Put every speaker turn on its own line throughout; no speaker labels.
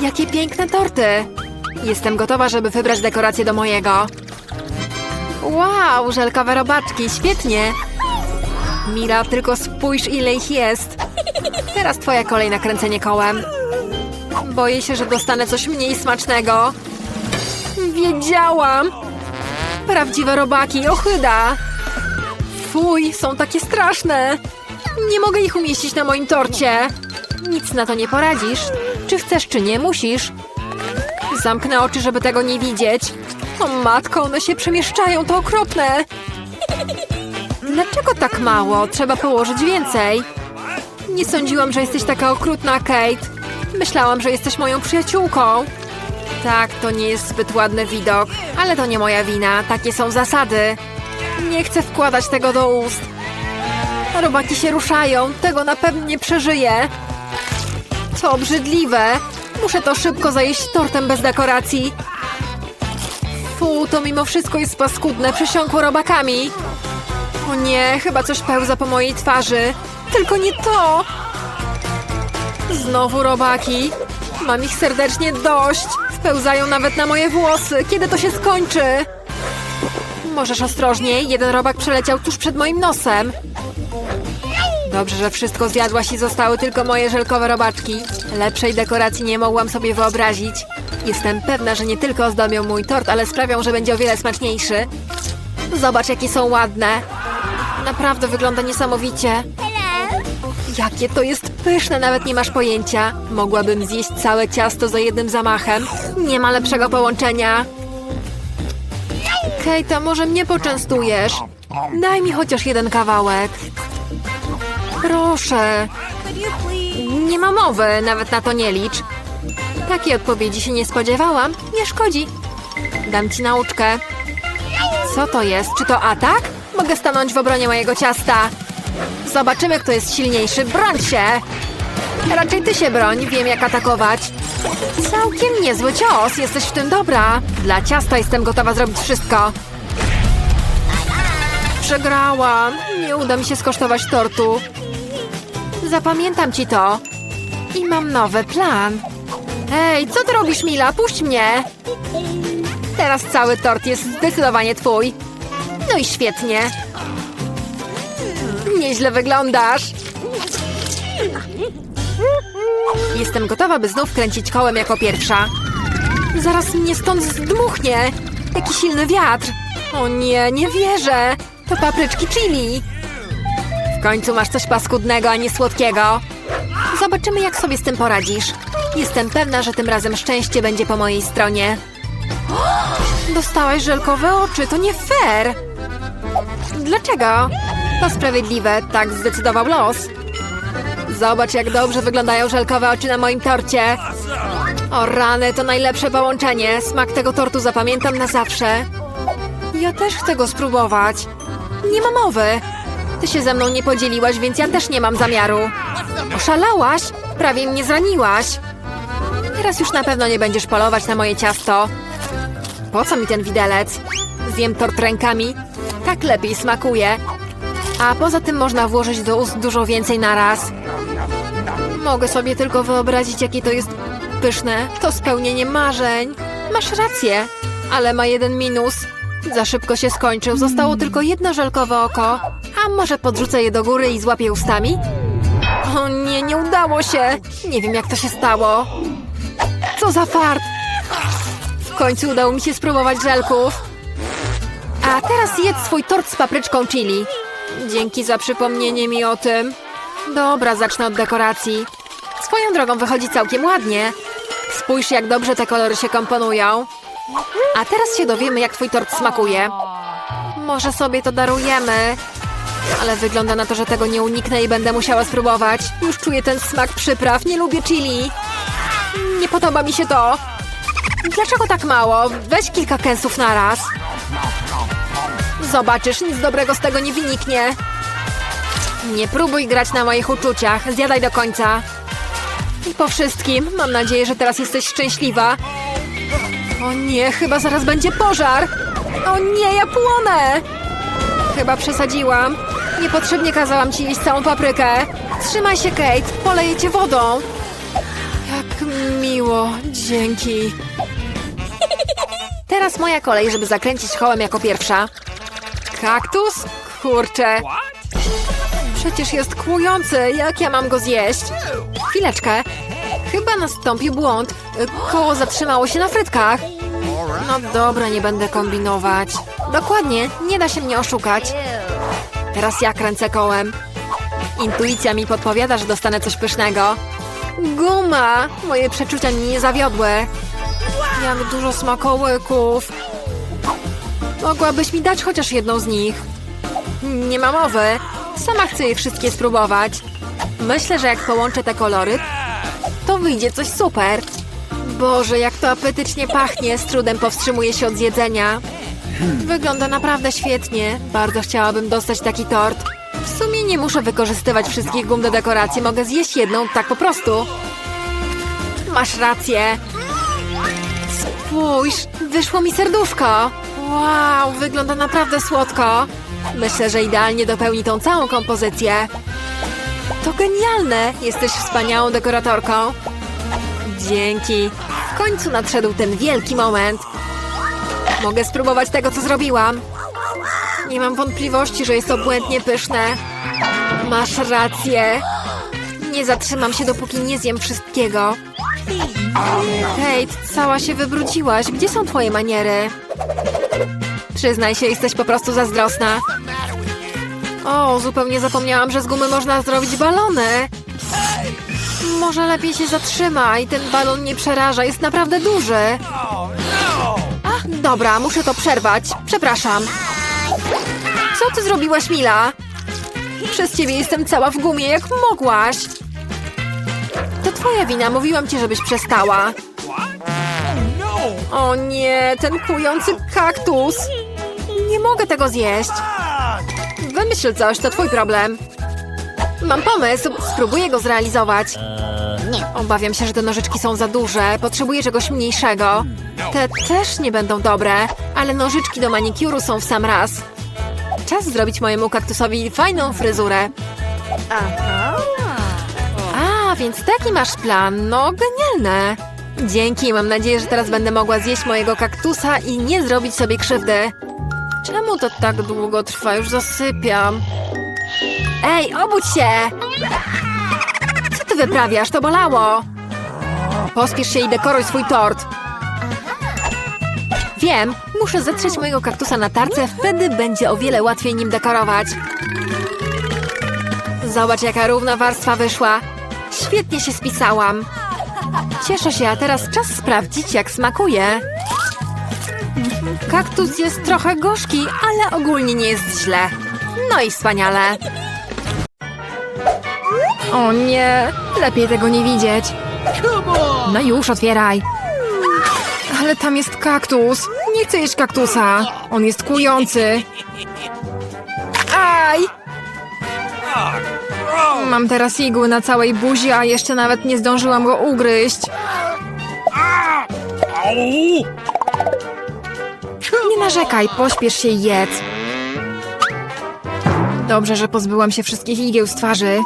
Jakie piękne torty! Jestem gotowa, żeby wybrać dekorację do mojego. Wow, żelkowe robaczki, świetnie! Mira, tylko spójrz ile ich jest. Teraz twoja kolej na kręcenie kołem. Boję się, że dostanę coś mniej smacznego. Wiedziałam! Prawdziwe robaki, ochyda! Fuj, są takie straszne! Nie mogę ich umieścić na moim torcie. Nic na to nie poradzisz. Czy chcesz, czy nie, musisz. Zamknę oczy, żeby tego nie widzieć. O matko, one się przemieszczają, to okropne. Dlaczego tak mało? Trzeba położyć więcej. Nie sądziłam, że jesteś taka okrutna, Kate. Myślałam, że jesteś moją przyjaciółką. Tak, to nie jest zbyt ładny widok, ale to nie moja wina. Takie są zasady. Nie chcę wkładać tego do ust. Robaki się ruszają, tego na pewno nie przeżyję. To obrzydliwe. Muszę to szybko zajeść tortem bez dekoracji. Fu, to mimo wszystko jest paskudne, przesiąkło robakami. O nie, chyba coś pełza po mojej twarzy. Tylko nie to! Znowu robaki. Mam ich serdecznie dość. Wpełzają nawet na moje włosy. Kiedy to się skończy? Możesz ostrożniej. Jeden robak przeleciał tuż przed moim nosem. Dobrze, że wszystko zjadłaś i zostały tylko moje żelkowe robaczki. Lepszej dekoracji nie mogłam sobie wyobrazić. Jestem pewna, że nie tylko ozdobią mój tort, ale sprawią, że będzie o wiele smaczniejszy. Zobacz, jakie są ładne. Naprawdę wygląda niesamowicie. Jakie to jest pyszne, nawet nie masz pojęcia. Mogłabym zjeść całe ciasto za jednym zamachem. Nie ma lepszego połączenia. Kate, a może mnie poczęstujesz? Daj mi chociaż jeden kawałek. Proszę. Nie ma mowy, nawet na to nie licz. Takiej odpowiedzi się nie spodziewałam. Nie szkodzi. Dam ci nauczkę. Co to jest? Czy to atak? Mogę stanąć w obronie mojego ciasta. Zobaczymy, kto jest silniejszy. Broń się! Raczej ty się broń, wiem jak atakować. Całkiem niezły cios, jesteś w tym dobra. Dla ciasta jestem gotowa zrobić wszystko. Przegrałam. Nie uda mi się skosztować tortu. Zapamiętam ci to. I mam nowy plan. Hej, co ty robisz, Mila? Puść mnie! Teraz cały tort jest zdecydowanie twój. No i świetnie. Nieźle wyglądasz. Jestem gotowa, by znów kręcić kołem jako pierwsza. Zaraz mnie stąd zdmuchnie. Jaki silny wiatr. O nie, nie wierzę. To papryczki chili. W końcu masz coś paskudnego, a nie słodkiego. Zobaczymy, jak sobie z tym poradzisz. Jestem pewna, że tym razem szczęście będzie po mojej stronie. Dostałaś żelkowe oczy, to nie fair. Dlaczego? To sprawiedliwe, tak zdecydował los. Zobacz, jak dobrze wyglądają żelkowe oczy na moim torcie. O rany, to najlepsze połączenie. Smak tego tortu zapamiętam na zawsze. Ja też chcę go spróbować. Nie ma mowy. Ty się ze mną nie podzieliłaś, więc ja też nie mam zamiaru. Oszalałaś? Prawie mnie zraniłaś. Teraz już na pewno nie będziesz polować na moje ciasto. Po co mi ten widelec? Zjem tort rękami. Tak lepiej smakuje. A poza tym można włożyć do ust dużo więcej naraz. Mogę sobie tylko wyobrazić, jakie to jest pyszne. To spełnienie marzeń. Masz rację, ale ma jeden minus. Za szybko się skończył. Zostało tylko jedno żelkowe oko. A może podrzucę je do góry i złapię ustami? O nie, nie udało się. Nie wiem, jak to się stało. Co za fart. W końcu udało mi się spróbować żelków. A teraz jedz swój tort z papryczką chili. Dzięki za przypomnienie mi o tym. Dobra, zacznę od dekoracji. Swoją drogą wychodzi całkiem ładnie. Spójrz, jak dobrze te kolory się komponują. A teraz się dowiemy, jak twój tort smakuje. Może sobie to darujemy. Ale wygląda na to, że tego nie uniknę i będę musiała spróbować. Już czuję ten smak przypraw. Nie lubię chili. Nie podoba mi się to. Dlaczego tak mało? Weź kilka kęsów na raz. Zobaczysz, nic dobrego z tego nie wyniknie. Nie próbuj grać na moich uczuciach. Zjadaj do końca. I po wszystkim, mam nadzieję, że teraz jesteś szczęśliwa. O nie, chyba zaraz będzie pożar. O nie, ja płonę. Chyba przesadziłam. Niepotrzebnie kazałam ci jeść całą paprykę. Trzymaj się, Kate. Poleję cię wodą. Jak miło. Dzięki. Teraz moja kolej, żeby zakręcić kołem jako pierwsza. Kaktus? Kurczę. Przecież jest kłujący. Jak ja mam go zjeść? Chwileczkę. Chyba nastąpił błąd. Koło zatrzymało się na frytkach. No dobra, nie będę kombinować. Dokładnie, nie da się mnie oszukać. Teraz ja kręcę kołem. Intuicja mi podpowiada, że dostanę coś pysznego. Guma! Moje przeczucia nie zawiodły. Jak dużo smakołyków. Mogłabyś mi dać chociaż jedną z nich. Nie ma mowy. Sama chcę je wszystkie spróbować. Myślę, że jak połączę te kolory, to wyjdzie coś super. Boże, jak to apetycznie pachnie, z trudem powstrzymuję się od zjedzenia. Wygląda naprawdę świetnie. Bardzo chciałabym dostać taki tort. W sumie nie muszę wykorzystywać wszystkich gum do dekoracji, mogę zjeść jedną tak po prostu. Masz rację. Spójrz, wyszło mi serduszko. Wow, wygląda naprawdę słodko. Myślę, że idealnie dopełni tą całą kompozycję. To genialne! Jesteś wspaniałą dekoratorką. Dzięki. W końcu nadszedł ten wielki moment. Mogę spróbować tego, co zrobiłam. Nie mam wątpliwości, że jest to błędnie pyszne. Masz rację. Nie zatrzymam się, dopóki nie zjem wszystkiego. Kate, cała się wybrudziłaś. Gdzie są twoje maniery? Przyznaj się, jesteś po prostu zazdrosna. O, zupełnie zapomniałam, że z gumy można zrobić balony. Może lepiej się zatrzymaj. Ten balon nie przeraża, jest naprawdę duży. Dobra, muszę to przerwać. Przepraszam. Co ty zrobiłaś, Mila? Przez ciebie jestem cała w gumie, jak mogłaś. To twoja wina, mówiłam ci, żebyś przestała. O nie, ten kujący kaktus. Nie mogę tego zjeść. Wymyśl coś, to twój problem. Mam pomysł, spróbuję go zrealizować. Obawiam się, że te nożyczki są za duże. Potrzebuję czegoś mniejszego. Te też nie będą dobre, ale nożyczki do manikuru są w sam raz. Czas zrobić mojemu kaktusowi fajną fryzurę. A, więc taki masz plan. No, genialne. Dzięki, mam nadzieję, że teraz będę mogła zjeść mojego kaktusa i nie zrobić sobie krzywdy. Czemu to tak długo trwa? Już zasypiam. Ej, obudź się! Wyprawiasz? To bolało. Pospiesz się i dekoruj swój tort. Wiem, muszę zetrzeć mojego kaktusa na tarce, wtedy będzie o wiele łatwiej nim dekorować. Zobacz, jaka równa warstwa wyszła. Świetnie się spisałam. Cieszę się, a teraz czas sprawdzić, jak smakuje. Kaktus jest trochę gorzki, ale ogólnie nie jest źle. No i wspaniale. O nie, lepiej tego nie widzieć. No już, otwieraj. Ale tam jest kaktus. Nie chcę jeść kaktusa. On jest kłujący. Aj! Mam teraz igły na całej buzi, a jeszcze nawet nie zdążyłam go ugryźć. Nie narzekaj, pośpiesz się i jedz. Dobrze, że pozbyłam się wszystkich igieł z twarzy.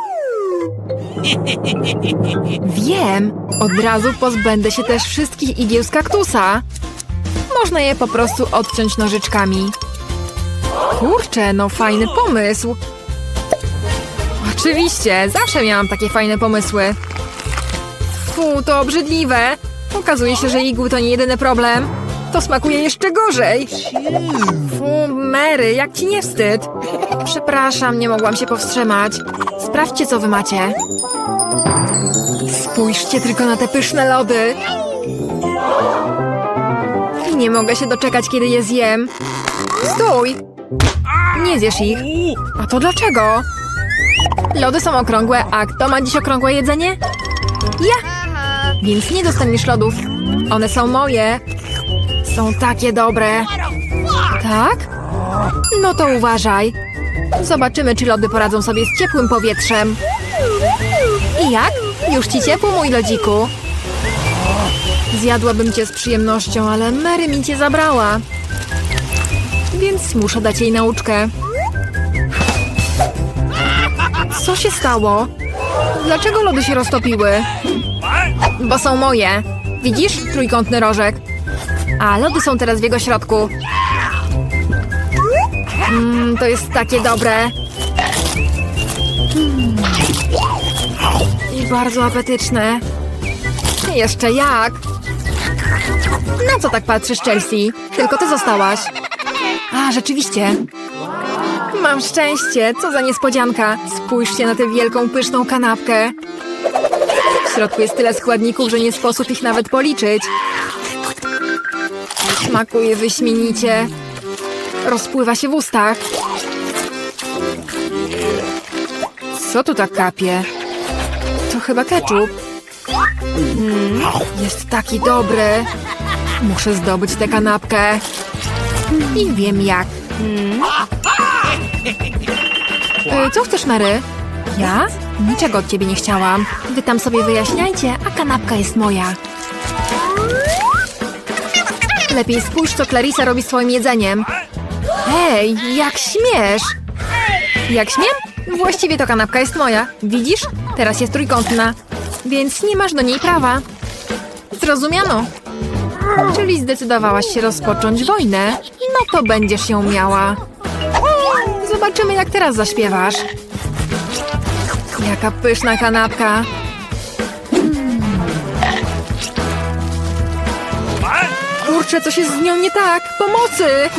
Wiem, od razu pozbędę się też wszystkich igieł z kaktusa. Można je po prostu odciąć nożyczkami. Kurczę, no fajny pomysł. Oczywiście, zawsze miałam takie fajne pomysły. Fu, to obrzydliwe. Okazuje się, że igły to nie jedyny problem. To smakuje jeszcze gorzej. Fu, Mary, jak ci nie wstyd? Przepraszam, nie mogłam się powstrzymać. Sprawdźcie, co wy macie. Spójrzcie tylko na te pyszne lody. Nie mogę się doczekać, kiedy je zjem. Stój! Nie zjesz ich. A to dlaczego? Lody są okrągłe, a kto ma dziś okrągłe jedzenie? Ja! Więc nie dostaniesz lodów. One są moje. Są takie dobre. Tak? No to uważaj. Zobaczymy, czy lody poradzą sobie z ciepłym powietrzem. I jak? Już ci ciepło, mój lodziku? Zjadłabym cię z przyjemnością, ale Mary mi cię zabrała. Więc muszę dać jej nauczkę. Co się stało? Dlaczego lody się roztopiły? Bo są moje. Widzisz? Trójkątny rożek. A lody są teraz w jego środku. Mmm, to jest takie dobre. Mm. I bardzo apetyczne. Jeszcze jak? Na co tak patrzysz, Chelsea? Tylko ty zostałaś. A, rzeczywiście. Mam szczęście, co za niespodzianka. Spójrzcie na tę wielką, pyszną kanapkę. W środku jest tyle składników, że nie sposób ich nawet policzyć. Smakuje wyśmienicie. Rozpływa się w ustach. Co tu tak kapie? To chyba ketchup. Mm, jest taki dobry. Muszę zdobyć tę kanapkę. I wiem jak. Mm. Co chcesz, Mary? Ja? Niczego od ciebie nie chciałam. Wy tam sobie wyjaśniajcie, a kanapka jest moja. Lepiej spójrz, co Clarissa robi swoim jedzeniem. Hej, jak śmiesz! Jak śmiem? Właściwie to kanapka jest moja. Widzisz? Teraz jest trójkątna. Więc nie masz do niej prawa. Zrozumiano. Czyli zdecydowałaś się rozpocząć wojnę. No to będziesz ją miała. Zobaczymy, jak teraz zaśpiewasz. Jaka pyszna kanapka. Kurczę, coś jest z nią nie tak. Pomocy!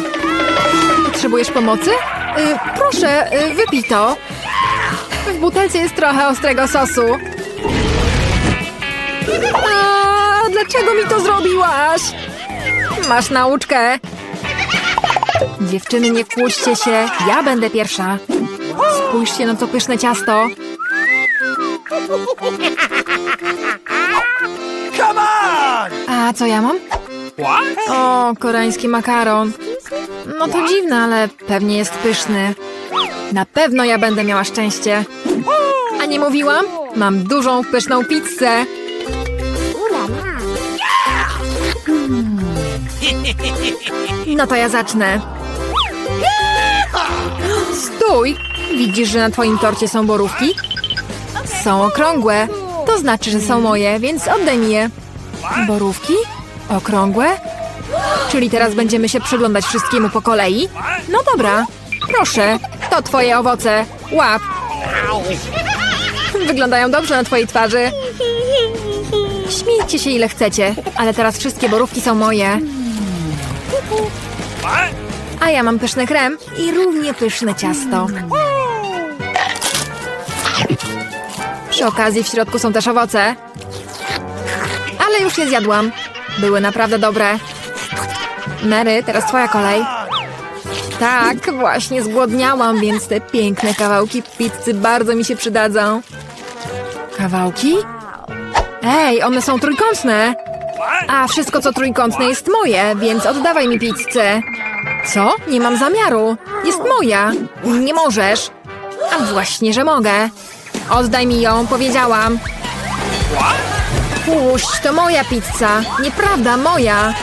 Potrzebujesz pomocy? Y, proszę, y, wypij to. W butelce jest trochę ostrego sosu. A, dlaczego mi to zrobiłaś? Masz nauczkę. Dziewczyny, nie kłóćcie się. Ja będę pierwsza. Spójrzcie na to pyszne ciasto.
Come on!
A co ja mam? O, koreański makaron. No to dziwne, ale pewnie jest pyszny. Na pewno ja będę miała szczęście. A nie mówiłam? Mam dużą, pyszną pizzę. No to ja zacznę. Stój! Widzisz, że na twoim torcie są borówki? Są okrągłe. To znaczy, że są moje, więc oddaj mi je. Borówki? Okrągłe? Czyli teraz będziemy się przyglądać wszystkiemu po kolei? No dobra, proszę, to twoje owoce. Łap. Wyglądają dobrze na twojej twarzy. Śmiejcie się ile chcecie, ale teraz wszystkie borówki są moje. A ja mam pyszny krem i równie pyszne ciasto. Przy okazji w środku są też owoce. Ale już je zjadłam. Były naprawdę dobre. Mary, teraz twoja kolej. Tak, właśnie zgłodniałam, więc te piękne kawałki pizzy bardzo mi się przydadzą. Kawałki? Ej, one są trójkątne. A wszystko, co trójkątne, jest moje, więc oddawaj mi pizzę. Co? Nie mam zamiaru. Jest moja. Nie możesz. A właśnie, że mogę. Oddaj mi ją, powiedziałam. Puść, to moja pizza. Nieprawda, moja.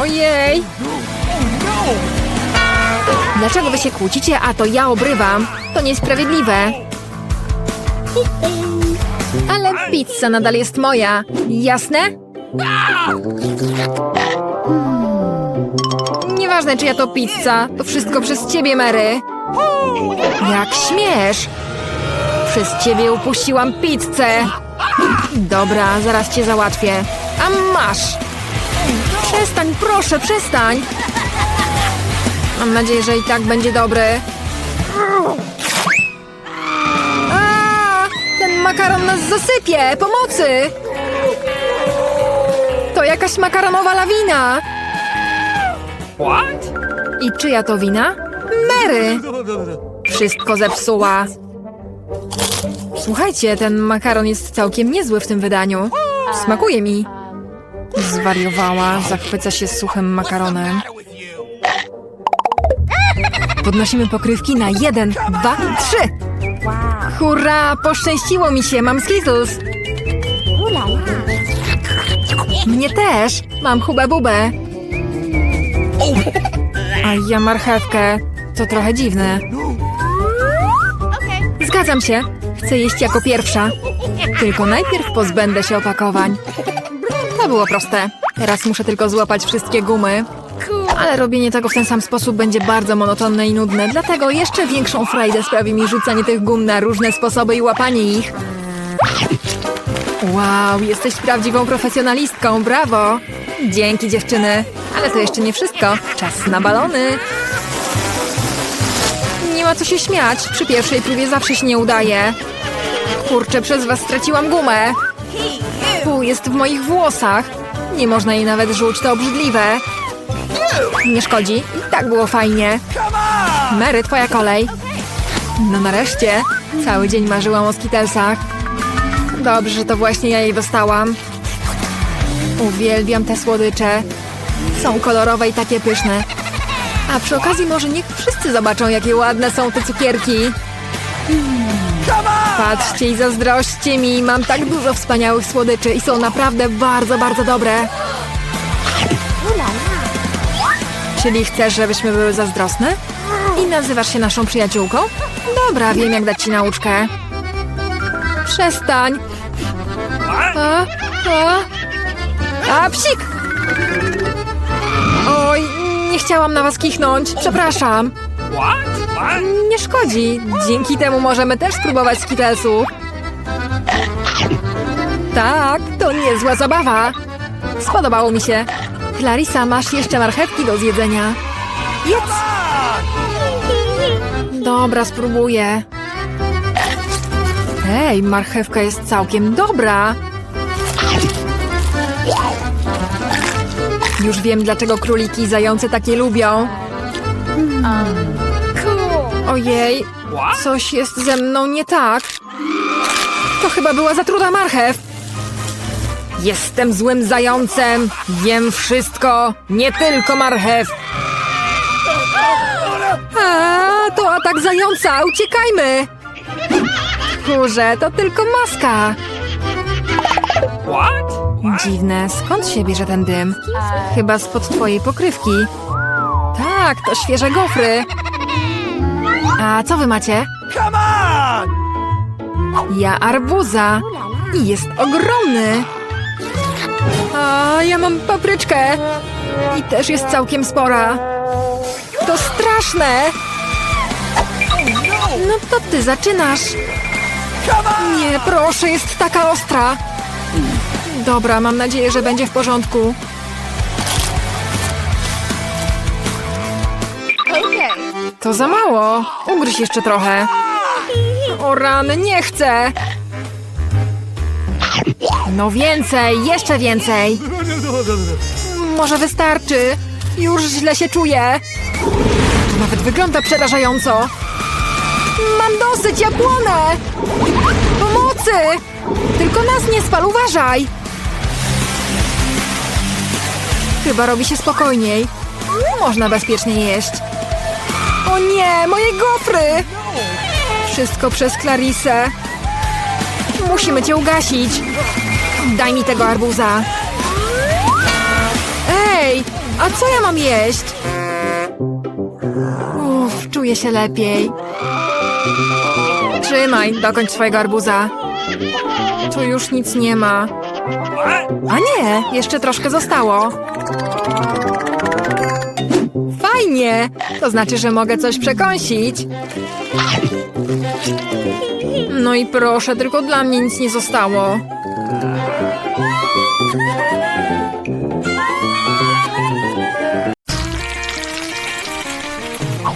Ojej. Dlaczego wy się kłócicie, a to ja obrywam? To niesprawiedliwe. Ale pizza nadal jest moja. Jasne? Nieważne, czyja to pizza. To wszystko przez ciebie, Mary. Jak śmiesz? Przez ciebie upuściłam pizzę. Dobra, zaraz cię załatwię. A masz. Przestań, proszę, przestań. Mam nadzieję, że i tak będzie dobry. A, ten makaron nas zasypie! Pomocy! To jakaś makaronowa lawina!
What?
I czyja to wina? Mary! Wszystko zepsuła. Słuchajcie, ten makaron jest całkiem niezły w tym wydaniu. Smakuje mi. Zwariowała, zachwyca się suchym makaronem. Podnosimy pokrywki na jeden, dwa, trzy. Hurra, poszczęściło mi się, mam Skittles. Mnie też, mam hubę bubę. A ja marchewkę. To trochę dziwne. Zgadzam się. Chcę jeść jako pierwsza. Tylko najpierw pozbędę się opakowań. To było proste. Teraz muszę tylko złapać wszystkie gumy. Ale robienie tego w ten sam sposób będzie bardzo monotonne i nudne, dlatego jeszcze większą frajdę sprawi mi rzucanie tych gum na różne sposoby i łapanie ich. Wow, jesteś prawdziwą profesjonalistką, brawo! Dzięki dziewczyny, ale to jeszcze nie wszystko. Czas na balony. Nie ma co się śmiać, przy pierwszej próbie zawsze się nie udaje. Kurczę, przez was straciłam gumę. Tu jest w moich włosach. Nie można jej nawet rzuć, to obrzydliwe. Nie szkodzi, i tak było fajnie. Mary, twoja kolej. No nareszcie. Cały dzień marzyłam o skitelsach. Dobrze, że to właśnie ja jej dostałam. Uwielbiam te słodycze. Są kolorowe i takie pyszne. A przy okazji może niech wszyscy zobaczą, jakie ładne są te cukierki. Patrzcie i zazdrośćcie mi, mam tak dużo wspaniałych słodyczy i są naprawdę bardzo, bardzo dobre. Czyli chcesz, żebyśmy były zazdrosne? I nazywasz się naszą przyjaciółką? Dobra, wiem jak dać ci nauczkę. Przestań. A, a, a psik! Chciałam na was kichnąć, przepraszam. Nie szkodzi. Dzięki temu możemy też spróbować skitelsów. Tak, to niezła zabawa. Spodobało mi się. Clarissa, masz jeszcze marchewki do zjedzenia. Jedz! Dobra, spróbuję. Ej, marchewka jest całkiem dobra. Już wiem, dlaczego króliki i zające takie lubią. Ojej, coś jest ze mną nie tak. To chyba była zatruta marchew. Jestem złym zającem. Jem wszystko, nie tylko marchew. A, to atak zająca, uciekajmy. Kurze, to tylko maska.
What?
Dziwne, skąd się bierze ten dym? Chyba spod twojej pokrywki. Tak, to świeże gofry. A co wy macie?
Come on!
Ja arbuza. I jest ogromny. A ja mam papryczkę. I też jest całkiem spora. To straszne. No to ty zaczynasz. Nie, proszę, jest taka ostra. Dobra, mam nadzieję, że będzie w porządku. To za mało. Ugryź jeszcze trochę. O rany, nie chcę. No więcej, jeszcze więcej. Może wystarczy. Już źle się czuję. To nawet wygląda przerażająco. Mam dosyć, ja płonę! Pomocy! Tylko nas nie spal, uważaj! Chyba robi się spokojniej. Można bezpiecznie jeść. O nie, moje gofry! Wszystko przez Clarisę. Musimy cię ugasić. Daj mi tego arbuza. Ej, a co ja mam jeść? Uff, czuję się lepiej. Trzymaj, dokończ swojego arbuza. Tu już nic nie ma. A nie, jeszcze troszkę zostało. Fajnie! To znaczy, że mogę coś przekąsić. No i proszę, tylko dla mnie nic nie zostało.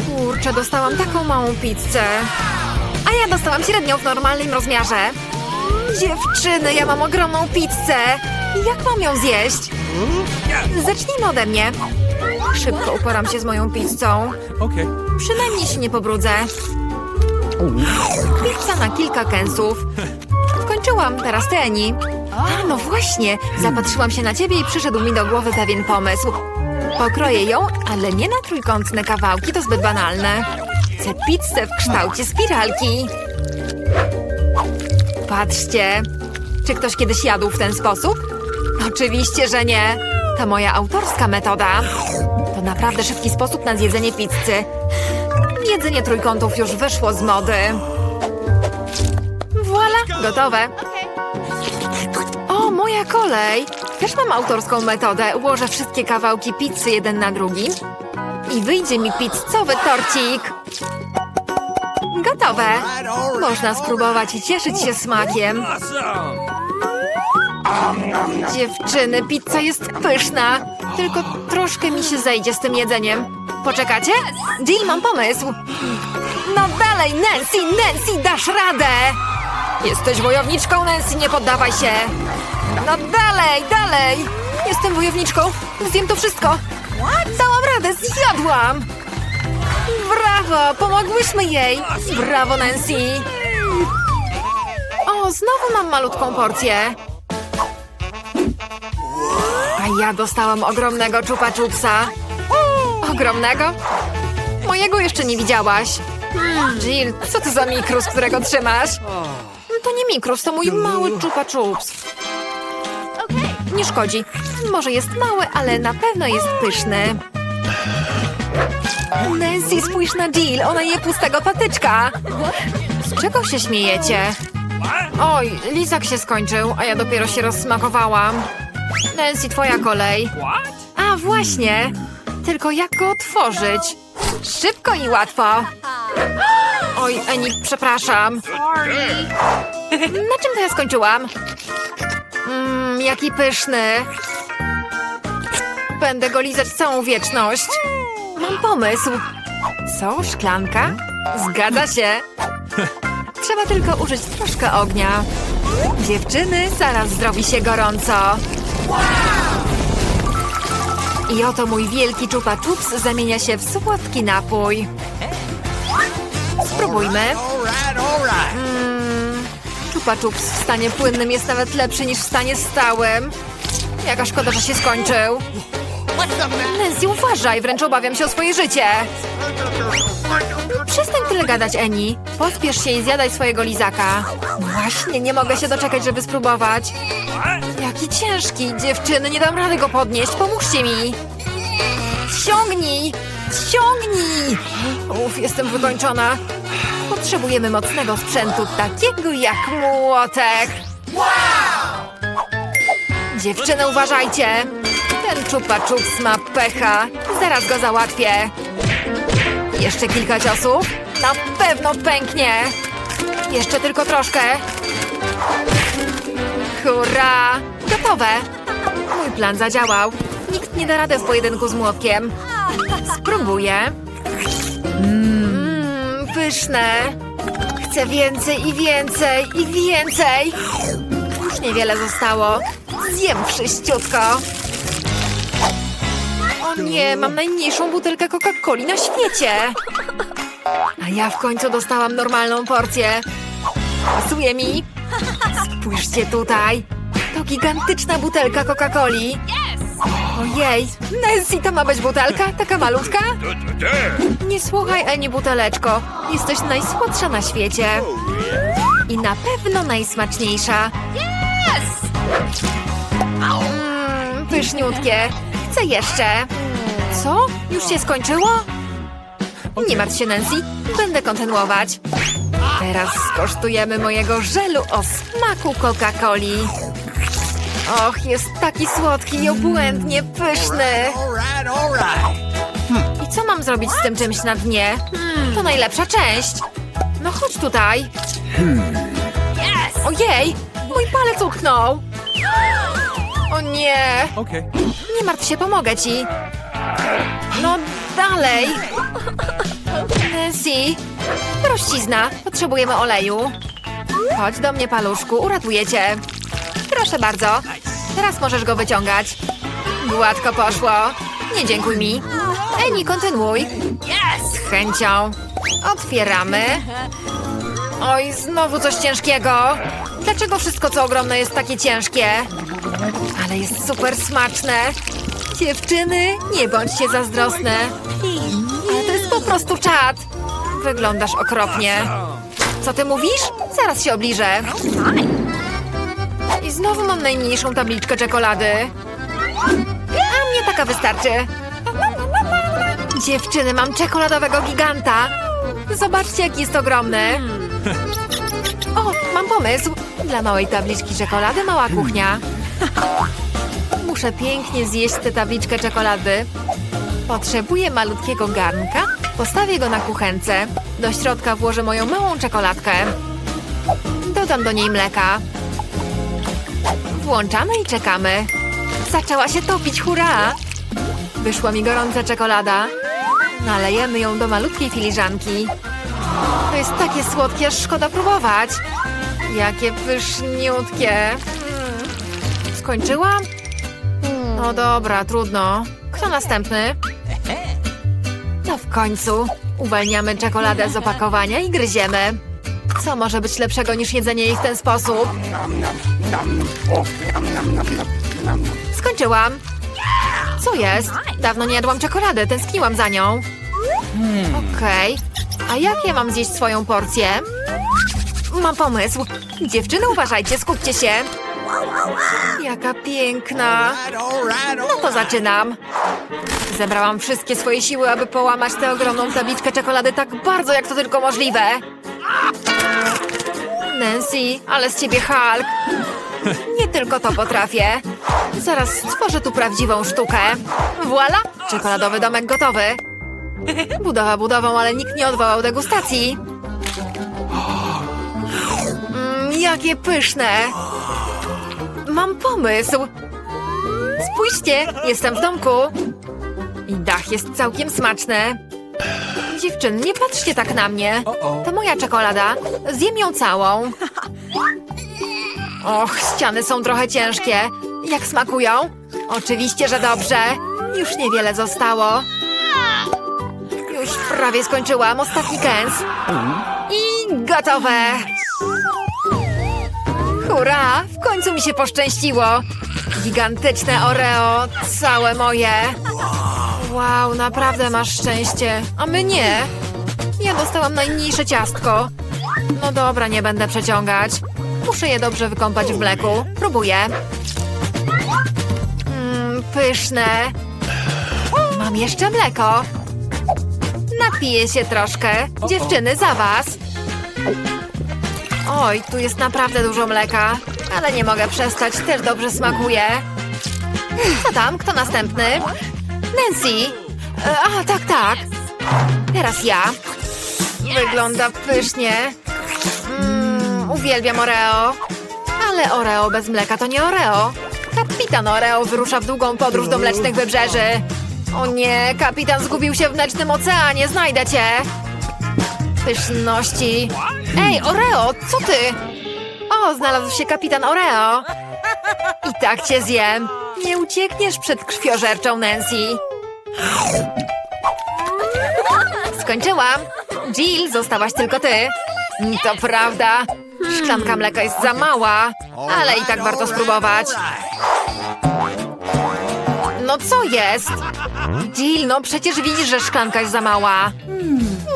Kurczę, dostałam taką małą pizzę. A ja dostałam średnią w normalnym rozmiarze. Dziewczyny, ja mam ogromną pizzę. Jak mam ją zjeść? Zacznijmy ode mnie. Szybko uporam się z moją pizzą.
Okay.
Przynajmniej się nie pobrudzę. Pizza na kilka kęsów. Skończyłam, teraz ty, Eni. A, no właśnie, zapatrzyłam się na ciebie i przyszedł mi do głowy pewien pomysł. Pokroję ją, ale nie na trójkątne kawałki, to zbyt banalne. Chcę pizzę w kształcie spiralki. Patrzcie, czy ktoś kiedyś jadł w ten sposób? Oczywiście, że nie. To moja autorska metoda. To naprawdę szybki sposób na zjedzenie pizzy. Jedzenie trójkątów już wyszło z mody. Voila, gotowe. Moja kolej. Też mam autorską metodę. Ułożę wszystkie kawałki pizzy jeden na drugi i wyjdzie mi pizzowy torcik. Gotowe. Można spróbować i cieszyć się smakiem. Dziewczyny, pizza jest pyszna. Tylko troszkę mi się zejdzie z tym jedzeniem. Poczekacie? Jill, mam pomysł. No dalej, Nancy, Nancy, dasz radę! Jesteś wojowniczką, Nancy, nie poddawaj się. No dalej, dalej! Jestem wojowniczką. Zjem to wszystko. Dałam radę, zjadłam! Brawo, pomogłyśmy jej! Brawo, Nancy! O, znowu mam malutką porcję. A ja dostałam ogromnego czupa czupsa. Ogromnego? Mojego jeszcze nie widziałaś. Jill, co to za mikrus, którego trzymasz? No To nie mikrus, to mój mały czupa czups. Nie szkodzi. Może jest mały, ale na pewno jest pyszny. Nancy, spójrz na Jill, ona je pustego patyczka. Z czego się śmiejecie? Oj, lizak się skończył, a ja dopiero się rozsmakowałam. Nancy, twoja kolej. A, właśnie. Tylko jak go otworzyć? Szybko i łatwo. Oj, Enik, przepraszam. Na czym to ja skończyłam? Mmm, jaki pyszny. Będę go lizać całą wieczność. Mam pomysł. Co, szklanka? Zgadza się. Trzeba tylko użyć troszkę ognia. Dziewczyny, zaraz zrobi się gorąco. I oto mój wielki czupa czups zamienia się w słodki napój. Spróbujmy. Mm, czupa czups w stanie płynnym jest nawet lepszy niż w stanie stałym. Jaka szkoda, że się skończył. Nancy, uważaj, wręcz obawiam się o swoje życie. Przestań tyle gadać, Eni. Pospiesz się i zjadaj swojego lizaka. Właśnie, nie mogę się doczekać, żeby spróbować.
What?
Jaki ciężki, dziewczyny, nie dam rady go podnieść, pomóżcie mi! Ściągnij! Ściągnij! Uf, jestem wykończona. Potrzebujemy mocnego sprzętu, takiego jak młotek. Dziewczyny, uważajcie! Ten czupa czups ma pecha. Zaraz go załatwię. Jeszcze kilka ciosów. Na pewno pęknie. Jeszcze tylko troszkę. Hurra! Gotowe! Mój plan zadziałał. Nikt nie da rady w pojedynku z młotkiem. Spróbuję. Mmm, pyszne. Chcę więcej i więcej i więcej. Już niewiele zostało. Zjem wszyściutko. O nie, mam najmniejszą butelkę Coca-Coli na świecie. A ja w końcu dostałam normalną porcję. Pasuje mi. Spójrzcie tutaj. Gigantyczna butelka Coca-Coli. Ojej, Nancy, to ma być butelka? Taka malutka? Nie słuchaj, Eni, buteleczko. Jesteś najsłodsza na świecie. I na pewno najsmaczniejsza. Mmm, pyszniutkie. Chcę jeszcze. Co? Już się skończyło? Nie martw się, Nancy. Będę kontynuować. Teraz skosztujemy mojego żelu o smaku Coca-Coli. Och, jest taki słodki i obłędnie pyszny. I co mam zrobić z tym czymś na dnie? To najlepsza część. No chodź tutaj. Ojej, mój palec utknął. O nie. Nie martw się, pomogę ci. No dalej. Nancy, prościzna, potrzebujemy oleju. Chodź do mnie, paluszku, uratuję cię. Proszę bardzo. Teraz możesz go wyciągać. Gładko poszło. Nie dziękuj mi. Eni, kontynuuj. Z chęcią. Otwieramy. Oj, znowu coś ciężkiego. Dlaczego wszystko, co ogromne, jest takie ciężkie? Ale jest super smaczne. Dziewczyny, nie bądźcie zazdrosne. Ale to jest po prostu czad. Wyglądasz okropnie. Co ty mówisz? Zaraz się obliżę. Znowu mam najmniejszą tabliczkę czekolady. A mnie taka wystarczy. Dziewczyny, mam czekoladowego giganta. Zobaczcie, jaki jest ogromny. O, mam pomysł. Dla małej tabliczki czekolady mała kuchnia. Muszę pięknie zjeść tę tabliczkę czekolady. Potrzebuję malutkiego garnka. Postawię go na kuchence. Do środka włożę moją małą czekoladkę. Dodam do niej mleka. Włączamy i czekamy. Zaczęła się topić, hurra! Wyszła mi gorąca czekolada. Nalejemy ją do malutkiej filiżanki. To jest takie słodkie, szkoda próbować. Jakie pyszniutkie. Mm. Skończyłam? No dobra, trudno. Kto następny? No w końcu. Uwalniamy czekoladę z opakowania i gryziemy. Co może być lepszego niż jedzenie jej w ten sposób? Skończyłam. Co jest? Dawno nie jadłam czekolady, tęskniłam za nią. Okej. A jak ja mam zjeść swoją porcję? Mam pomysł. Dziewczyny, uważajcie, skupcie się. Jaka piękna. No to zaczynam. Zebrałam wszystkie swoje siły, aby połamać tę ogromną tabliczkę czekolady tak bardzo, jak to tylko możliwe. Nancy, ale z ciebie Hulk. Nie tylko to potrafię. Zaraz stworzę tu prawdziwą sztukę. Voila! Czekoladowy domek gotowy. Budowa budową, ale nikt nie odwołał degustacji. Mm, jakie pyszne! Mam pomysł. Spójrzcie, jestem w domku. I dach jest całkiem smaczny. Dziewczyny, nie patrzcie tak na mnie. To moja czekolada. Zjem ją całą. Och, ściany są trochę ciężkie. Jak smakują? Oczywiście, że dobrze. Już niewiele zostało. Już prawie skończyłam. Ostatni kęs. I gotowe. Hurra! W końcu mi się poszczęściło. Gigantyczne Oreo, całe moje. Wow, naprawdę masz szczęście. A my nie. Ja dostałam najmniejsze ciastko. No dobra, nie będę przeciągać. Muszę je dobrze wykąpać w mleku. Próbuję. Mmm, pyszne. Mam jeszcze mleko. Napiję się troszkę. Dziewczyny, za was. Oj, tu jest naprawdę dużo mleka. Ale nie mogę przestać, też dobrze smakuje. Co tam? Kto następny? Nancy! E, A, tak, tak. Teraz ja. Wygląda pysznie. Uwielbiam Oreo. Ale Oreo bez mleka to nie Oreo. Kapitan Oreo wyrusza w długą podróż do mlecznych wybrzeży. O nie, kapitan zgubił się w mlecznym oceanie, znajdę cię. Pyszności. Ej, Oreo, co ty? O, znalazł się kapitan Oreo. I tak cię zjem. Nie uciekniesz przed krwiożerczą Nancy. Skończyłam. Jill, zostałaś tylko ty. To prawda. Szklanka mleka jest za mała, ale i tak warto spróbować. No co jest? Jill, no przecież widzisz, że szklanka jest za mała.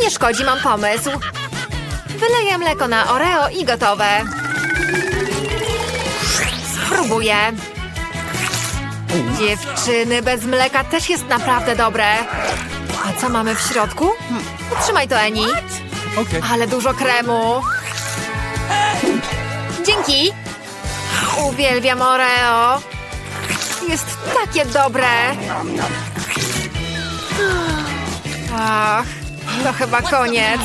Nie szkodzi, mam pomysł. Wyleję mleko na Oreo i gotowe. Spróbuję. Dziewczyny, bez mleka też jest naprawdę dobre. A co mamy w środku? Utrzymaj to, Eni. Ale dużo kremu. Uwielbiam Oreo. Jest takie dobre. Ach, to chyba koniec.